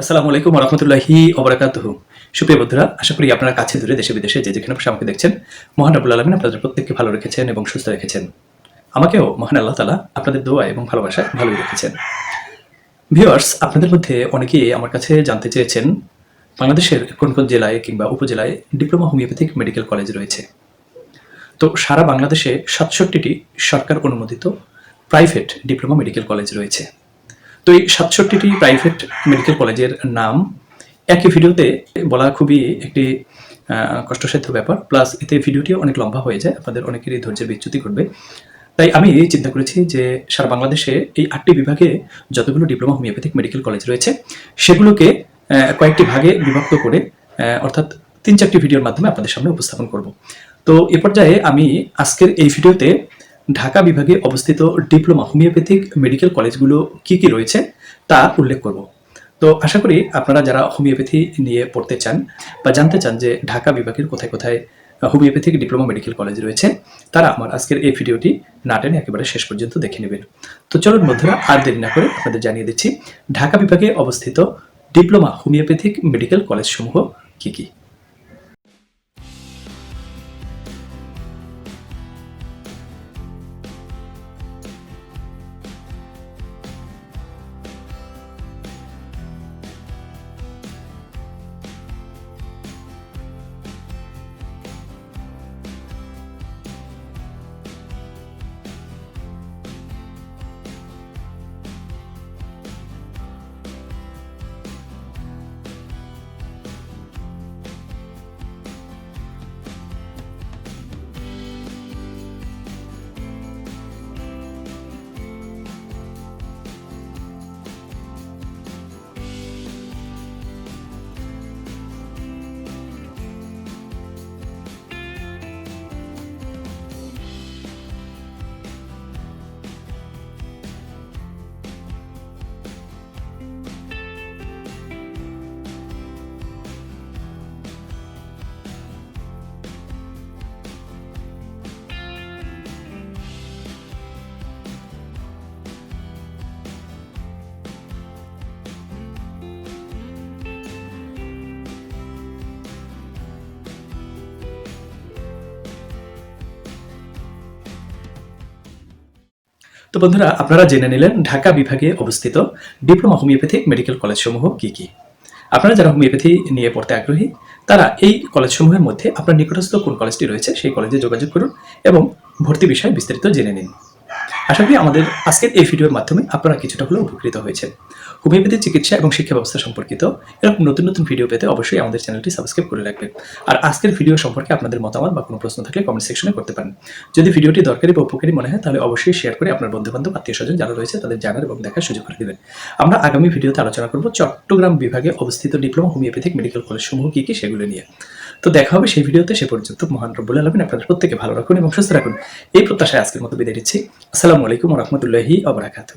আসসালামু আলাইকুম রহমতুল্লাহি ওবরাকাত সুপ্রিয় বন্ধুরা, আশা করি আপনারা কাছে দূরে, দেশে, বিদেশে যে যেখানে বসে আমাকে দেখছেন, মহান রাবুল আলমিন আপনাদের প্রত্যেককে ভালো রেখেছেন এবং সুস্থ রেখেছেন। আমাকেও মহান আল্লাহ তালা আপনাদের দোয়া এবং ভালোবাসায় ভালোই রেখেছেন। ভিউয়ার্স, আপনাদের মধ্যে অনেকেই আমার কাছে জানতে চেয়েছেন, বাংলাদেশের কোন কোন জেলায় কিংবা উপজেলায় ডিপ্লোমা হোমিওপ্যাথিক মেডিকেল কলেজ রয়েছে। তো সারা বাংলাদেশে সাতষট্টিটি সরকার অনুমোদিত প্রাইভেট ডিপ্লোমা মেডিকেল কলেজ রয়েছে। তো এই সাতষট্টিটি প্রাইভেট মেডিকেল কলেজের নাম একই ভিডিওতে বলা খুবই একটি কষ্টসাধ্য ব্যাপার। প্লাস এতে ভিডিওটিও অনেক লম্বা হয়ে যায়। আপনাদের অনেকেরই ধৈর্যের বিচ্যুতি ঘটবে। তাই আমি চিন্তা করেছি যে সারা বাংলাদেশে এই আটটি বিভাগে যতগুলো ডিপ্লোমা হোমিওপ্যাথিক মেডিকেল কলেজ রয়েছে, সেগুলোকে কয়েকটি ভাগে বিভক্ত করে অর্থাৎ তিন চারটি ভিডিওর মাধ্যমে আপনাদের সামনে উপস্থাপন করব। তো এ পর্যায়ে আমি আজকের এই ভিডিওতে ঢাকা বিভাগে অবস্থিত ডিপ্লোমা হোমিওপ্যাথিক মেডিকেল কলেজগুলো কি কি রয়েছে তা উল্লেখ করব। তো আশা করি আপনারা যারা হোমিওপ্যাথি নিয়ে পড়তে চান বা জানতে চান যে ঢাকা বিভাগের কোথায় কোথায় হোমিওপ্যাথিক ডিপ্লোমা মেডিকেল কলেজ রয়েছে, তারা আমার আজকের এই ভিডিওটি না টেনে একেবারে শেষ পর্যন্ত দেখে নেবেন। তো চলুন বন্ধুরা, আর দেরি না করে আপনাদের জানিয়ে দিচ্ছি ঢাকা বিভাগে অবস্থিত ডিপ্লোমা হোমিওপ্যাথিক মেডিকেল কলেজ সমূহ কী কি। তো বন্ধুরা, আপনারা জেনে নিলেন ঢাকা বিভাগে অবস্থিত ডিপ্লোমা হোমিওপ্যাথিক মেডিকেল কলেজসমূহ কি কি। আপনারা যারা হোমিওপ্যাথি নিয়ে পড়তে আগ্রহী, তারা এই কলেজসমূহের মধ্যে আপনার নিকটস্থ কোন কলেজটি রয়েছে সেই কলেজে যোগাযোগ করুন এবং ভর্তি বিষয়ে বিস্তারিত জেনে নিন। আশা করি আমাদের আজকের এই ভিডিওর মাধ্যমে আপনারা কিছুটা হলেও উপকৃত হয়েছেন। হোমিওপ্যাথি চিকিৎসা এবং শিক্ষা ব্যবস্থা সম্পর্কিত এরকম নতুন নতুন ভিডিও পেতে অবশ্যই আমাদের চ্যানেলটি সাবস্ক্রাইব করে রাখবেন। আর আজকের ভিডিও সম্পর্কে আপনাদের মতামত বা কোনো প্রশ্ন থাকলে কমেন্ট সেকশনে করতে পারেন। যদি ভিডিওটি দরকারি বা উপকারী মনে হয়, তাহলে অবশ্যই শেয়ার করে আপনার বন্ধু বান্ধব আত্মীয় স্বজন যারা রয়েছে, তাদের জানার এবং দেখার সুযোগ করে দেবেন। আমরা আগামী ভিডিওতে আলোচনা করব চট্টগ্রাম বিভাগে অবস্থিত ডিপ্লোমা হোমিওপ্যাথিক মেডিকেল কলেজ সমূহ কি কি সেগুলো নিয়ে। তো দেখা হবে সেই ভিডিওতে সে পর্যন্ত মহান রব্বুল আলমিন আপনাদের প্রত্যেকে ভালো রাখুন এবং সুস্থ রাখুন। এই প্রত্যাশায় আজকের মতো বিদায় দিচ্ছি আসসালামু আলাইকুম রহমতুল্লাহি আবরাকাতু